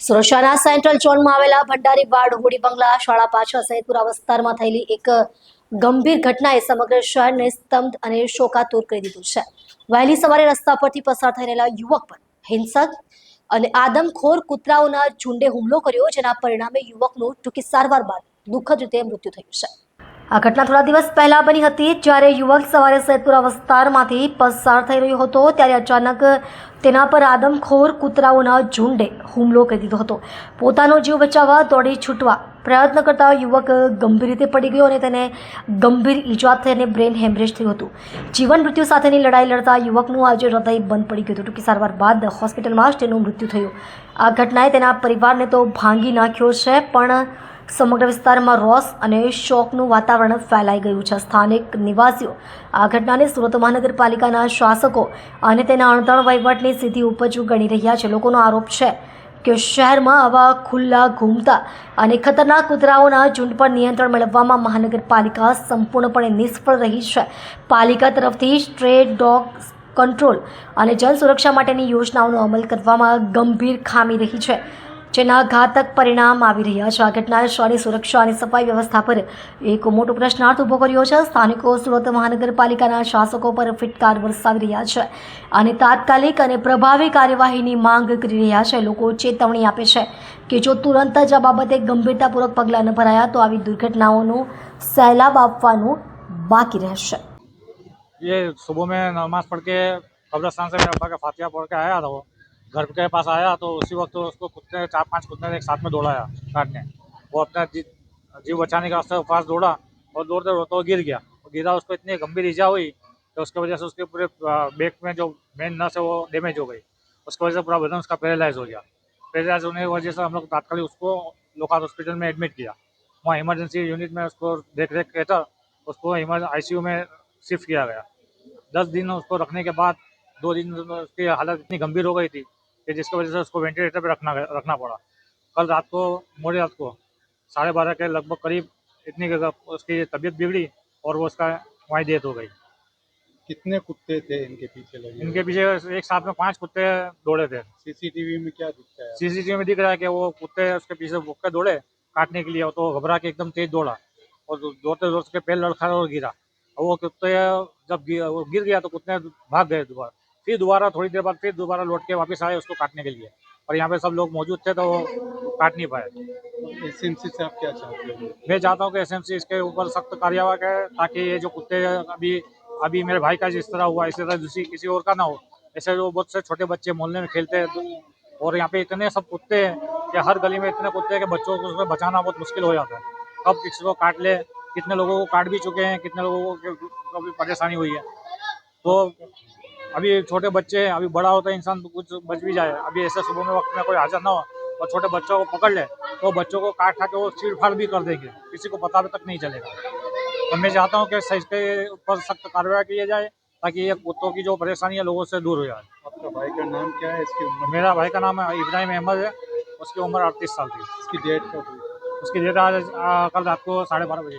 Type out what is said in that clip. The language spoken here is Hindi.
સુરક્ષાના સેન્ટ્રલ ઝોનમાં આવેલા ભંડારી વાડ હોડી બંગલા શાળા પાછળ સૈદપુરા વિસ્તારમાં થયેલી એક ગંભીર ઘટનાએ સમગ્ર શહેરને સ્તંભ અને શોકાતુર કરી દીધું છે. વહેલી સવારે રસ્તા પરથી પસાર થઈ રહેલા યુવક પર હિંસક અને આદમખોર કૂતરાઓના ઝુંડે હુમલો કર્યો, જેના પરિણામે યુવકનું ટૂંકી સારવાર બાદ દુઃખદ રીતે મૃત્યુ થયું છે. આ ઘટના થોડા દિવસ પહેલા બની હતી જ્યારે યુવક સવારે સૈદપુરા વિસ્તારમાંથી પસાર થઈ રહ્યો હતો ત્યારે અચાનક તેના પર આદમખોર કૂતરાઓના ઝુંડે હુમલો કરી દીધો હતો. પોતાનો જીવ બચાવવા, દોડી છૂટવા પ્રયત્ન કરતા યુવક ગંભીર રીતે પડી ગયો અને તેને ગંભીર ઈજા થઈ અને બ્રેન હેમરેજ થયું હતું. જીવન મૃત્યુ સાથેની લડાઈ લડતા યુવકનું આજે હૃદય બંધ પડી ગયું હતું. ટૂંકી સારવાર બાદ હોસ્પિટલમાં જ તેનું મૃત્યુ થયું. આ ઘટનાએ તેના પરિવારને તો ભાંગી નાખ્યો છે, પણ સમગ્ર વિસ્તારમાં રોષ અને શોકનું વાતાવરણ ફેલાઈ ગયું છે. સ્થાનિક નિવાસીઓ આ ઘટનાને સુરત મહાનગરપાલિકાના શાસકો અને તેના અણધણ વહીવટની સીધી ઉપજ ગણી રહ્યા છે. લોકોનો આરોપ છે કે શહેરમાં આવા ખુલ્લા, ઘૂમતા અને ખતરનાક કૂતરાઓના ઝુંડ પર નિયંત્રણ મેળવવામાં મહાનગરપાલિકા સંપૂર્ણપણે નિષ્ફળ રહી છે. પાલિકા તરફથી સ્ટ્રે ડોગ કંટ્રોલ અને જન સુરક્ષા માટેની યોજનાઓનો અમલ કરવામાં ગંભીર ખામી રહી છે. જેના ઘાતક પરિણામ આવી રહ્યા છે આ ઘટનાએ શહેરની સુરક્ષા અને સફાઈ વ્યવસ્થા પર એક મોટો પ્રશ્નાર્થ ઊભો કર્યો છે સ્થાનિકો સુરત મહાનગરપાલિકાના શાસકો પર ફિટકાર વરસાવી રહ્યા છે અને તાત્કાલિક અને પ્રભાવી કાર્યવાહીની માંગ કરી રહ્યા છે લોકો ચેતવણી આપે છે કે જો તુરંત જ આ બાબતે ગંભીરતાપૂર્વક પગલાં ન ભરાયા તો આવી દુર્ઘટનાઓનું સહેલાબ આપવાનું બાકી રહેશે ये सुबह में नमाज पढ़ के कब्रस्तान से मेरे अब्बा का फातिहा पढ़ के आया था वो घर के पास आया तो उसी वक्त उसको कुत्ते चार पाँच कुत्ते ने एक साथ में दौड़ाया काटने। वो अपना जी, जीव बचाने के वास्ते पास दौड़ा और दौड़ते दौड़ते वो गिर गया। गिरा उसको इतनी गंभीर ईजा हुई तो उसकी वजह से उसके पूरे बैक में जो मेन नस है वो डैमेज हो गई। उसकी वजह से पूरा बदन उसका पैरालाइज हो गया। पैरालाइज होने की वजह से हम लोग तात्कालिक उसको लोकाल हॉस्पिटल में एडमिट किया। वहाँ इमरजेंसी यूनिट में उसको देख रेख के था उसको आई में शिफ्ट किया गया। दस दिन उसको रखने के बाद दो दिन उसकी हालत इतनी गंभीर हो गई थी कि जिसकी वजह से उसको वेंटिलेटर पे रखना रखना पड़ा। कल रात को मोड़ी रात को साढ़े बारह के लगभग करीब इतनी उसकी तबीयत बिगड़ी और वो उसका वहीं डेथ हो गई। कितने कुत्ते थे इनके पीछे लगे इनके पीछे एक साथ में पाँच कुत्ते दौड़े थे। सीसीटीवी में क्या दिखता है? सीसीटीवी में दिख रहा है कि वो कुत्ते उसके पीछे के दौड़े काटने के लिए तो घबरा के एकदम तेज दौड़ा और दौड़ते दौड़ते पैर लड़खड़ा और गिरा। और वो कुत्ते जब गिर गया तो कुत्ते भाग गए दोबारा। फिर दोबारा थोड़ी देर बाद फिर दोबारा लौट के वापस आए उसको काटने के लिए। और यहाँ पे सब लोग मौजूद थे तो वो काट नहीं पाए। एसएमसी से आप क्या चाहते हो? मैं चाहता हूँ कि एसएमसी इसके ऊपर सख्त कार्यवाही करे ताकि ये जो कुत्ते अभी अभी मेरे भाई का जिस तरह हुआ इसी तरह दूसरी किसी और का ना हो। ऐसे जो बहुत से छोटे बच्चे मोहल्ले में खेलते हैं और यहाँ पे इतने सब कुत्ते हैं कि हर गली में इतने कुत्ते हैं कि बच्चों को उसमें बचाना बहुत मुश्किल हो जाता है। कब किसी को काट ले कितने लोगों को काट भी चुके हैं कितने लोगों को को भी परेशानी हुई है। तो अभी छोटे बच्चे हैं अभी बड़ा होता है इंसान तो कुछ बच भी जाए। अभी ऐसे सुबह में वक्त में कोई हाजिर ना हो और छोटे बच्चों को पकड़ ले तो बच्चों को काट खा के वो फाड़ भी कर देंगे। किसी को पता भी तक नहीं चलेगा। तो मैं चाहता हूँ कि सही के ऊपर सख्त कार्रवाई की जाए ताकि ये कुत्तों की जो परेशानी है लोगों से दूर हो जाए। आपका भाई का नाम क्या है? इसकी उम्र? मेरा भाई का नाम है इब्राहिम अहमद है। उसकी उम्र अड़तीस साल थी इसकी डेट कब उसकी डेट आज कल रात को साढ़े बारह बजे।